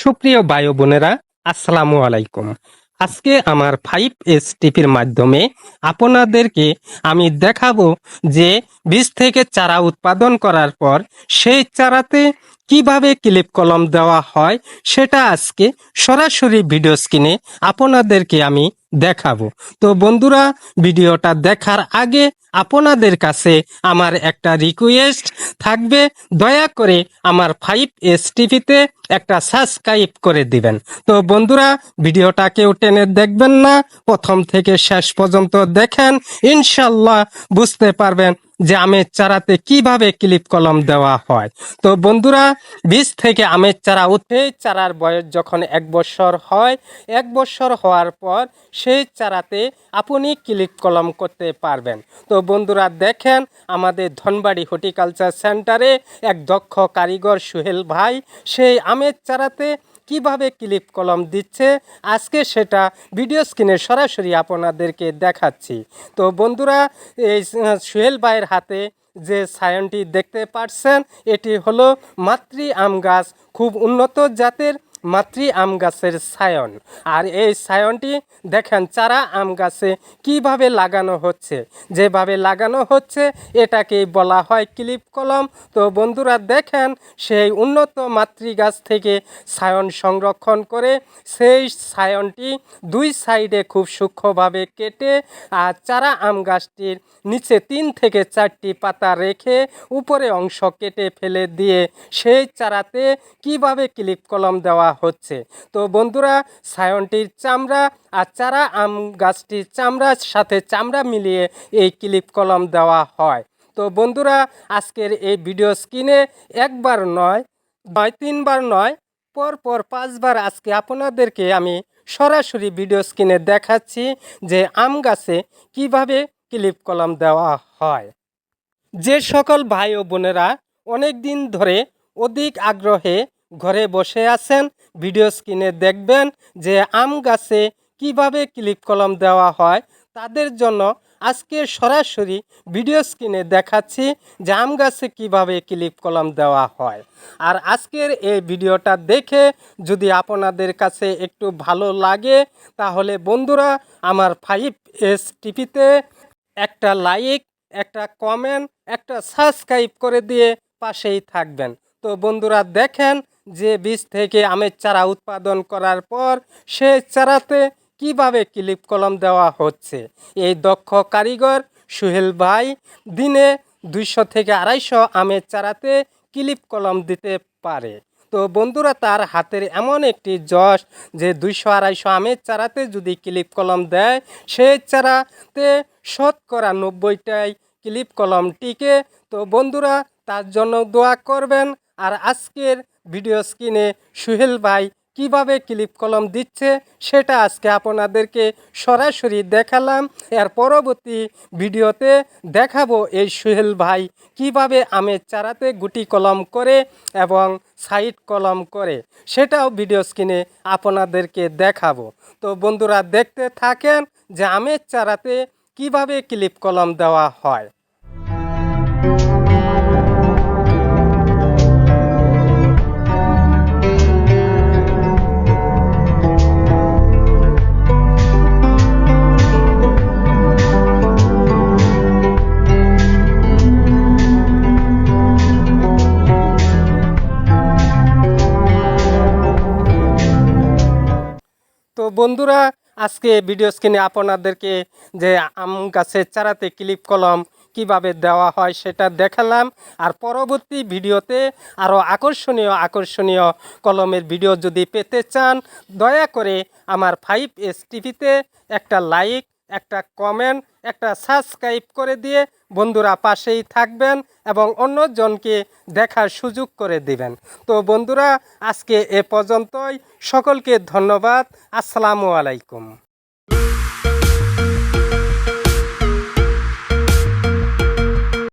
সুপ্রিয় বায়ু বোনেরা আসসালামু আলাইকুম। আজকে আমার ফাইভ এস টিপির মাধ্যমে আপনাদেরকে আমি দেখাবো যে বীজ থেকে চারা উৎপাদন করার পর সেই চারাতে কীভাবে ক্লিপ কলম দেওয়া হয় সেটা আজকে সরাসরি ভিডিও স্ক্রিনে আপনাদেরকে আমি দেখাবো। তো বন্ধুরা, ভিডিওটা দেখার আগে আপনাদের কাছে আমার একটা রিকোয়েস্ট থাকবে। দয়া করে আমার ফাইভ এস টিভিতে একটা সাবস্ক্রাইব করে দিবেন। তো বন্ধুরা ভিডিওটা কেউ টেনে দেখবেন না। প্রথম থেকে শেষ পর্যন্ত দেখেন। ইনশাল্লাহ বুঝতে পারবেন যে আমের চারাতে কীভাবে ক্লিপ কলম দেওয়া হয়। তো বন্ধুরা, বীজ থেকে আমের চারা উঠে চারার বয়স যখন এক বছর হয়, এক বছর হওয়ার পর সেই চারাতে আপনি ক্লিপ কলম করতে পারবেন। তো বন্ধুরা, দেখেন আমাদের ধনবাড়ি হর্টিকালচার সেন্টারে এক দক্ষ কারিগর সুহেল ভাই, সেই আমের চারাতে কীভাবে ক্লিপ কলম দিচ্ছে, আজকে সেটা ভিডিও স্ক্রিনে সরাসরি আপনাদেরকে দেখাচ্ছি। তো বন্ধুরা, এই সোহেল ভাইয়ের হাতে যে সায়নটি দেখতে পাচ্ছেন এটি হলো মাতৃ আম গাছ, খুব উন্নত জাতের মাতৃ আম গাছের সায়ন। আর এই সায়নটি দেখেন, চারা আম গাছে কীভাবে লাগানো হচ্ছে? যেভাবে লাগানো হচ্ছে, এটাকেই বলা হয় ক্লিপ কলম। তো বন্ধুরা, দেখেন, সেই উন্নত মাতৃ গাছ থেকে সায়ন সংরক্ষণ করে সেই সায়নটি দুই সাইডে খুব সূক্ষ্মভাবে কেটে আর চারা আম গাছটির নিচে তিন থেকে চারটি পাতা রেখে উপরে অংশ কেটে ফেলে দিয়ে সেই চারাতে কীভাবে ক্লিপ কলম দেওয়া হচ্ছে। তো বন্ধুরা, সায়নটির চামড়া আর চারা আম গাছটির চামড়ার সাথে চামড়া মিলিয়ে এই ক্লিপ কলম দেওয়া হয়। তো বন্ধুরা, আজকের এই ভিডিও স্ক্রিনে একবার নয় নয়, তিনবার নয়, পর পর পাঁচবার আজকে আপনাদেরকে আমি সরাসরি ভিডিও স্ক্রিনে দেখাচ্ছি যে আম গাছে কীভাবে ক্লিপ কলম দেওয়া হয়। যে সকল ভাই ও বোনেরা অনেক দিন ধরে অধিক আগ্রহে ঘরে বসে আছেন, ভিডিও স্ক্রিনে দেখবেন যে আম গাছে কীভাবে ক্লিপ কলম দেওয়া হয়, তাদের জন্য আজকে সরাসরি ভিডিও স্ক্রিনে দেখাচ্ছি যে আম গাছে কীভাবে ক্লিপ কলম দেওয়া হয়। আর আজকের এই ভিডিওটা দেখে যদি আপনাদের কাছে একটু ভালো লাগে, তাহলে বন্ধুরা আমার ফাইভ এস টিভিতে একটা লাইক, একটা কমেন্ট, একটা সাবস্ক্রাইব করে দিয়ে পাশেই থাকবেন। তো বন্ধুরা দেখেন যে বীজ থেকে আমের চারা উৎপাদন করার পর সে চারাতে কীভাবে ক্লিপ কলম দেওয়া হচ্ছে? এই দক্ষ কারিগর সুহেল ভাই দিনে দুইশো থেকে আড়াইশো আমের চারাতে ক্লিপ কলম দিতে পারে। তো বন্ধুরা, তার হাতের এমন একটি যশ যে দুইশো আড়াইশো আমের চারাতে যদি ক্লিপ কলম দেয় সেই চারাতে শতকরা নব্বইটাই ক্লিপ কলম টিকে। তো বন্ধুরা, তার জন্য দোয়া করবেন। আর আজকের ভিডিও স্ক্রিনে সুহেল ভাই কীভাবে ক্লিপ কলম দিচ্ছে সেটা আজকে আপনাদেরকে সরাসরি দেখালাম। এর পরবর্তী ভিডিওতে দেখাবো এই সুহেল ভাই কীভাবে আমের চারাতে গুটি কলম করে এবং সাইড কলম করে, সেটাও ভিডিও স্ক্রিনে আপনাদেরকে দেখাবো। তো বন্ধুরা দেখতে থাকেন যে আমের চারাতে কীভাবে ক্লিপ কলম দেওয়া হয়। বন্ধুরা, আজকে ভিডিও স্ক্রিনে আপনাদেরকে যে আম গাছের চারাতে ক্লিপ কলম কীভাবে দেওয়া হয় সেটা দেখালাম। আর পরবর্তী ভিডিওতে আরও আকর্ষণীয় আকর্ষণীয় কলমের ভিডিও যদি পেতে চান, দয়া করে আমার ফাইভ এস টিভিতে একটা লাইক একটা কমেন্ট একটা সাবস্ক্রাইব করে দিয়ে বন্ধুরা পাশেই থাকবেন এবং অন্যজনকে দেখার সুযোগ করে দিবেন। তো বন্ধুরা, আজকে এ পর্যন্তই। সকলকে ধন্যবাদ। আসসালামু আলাইকুম।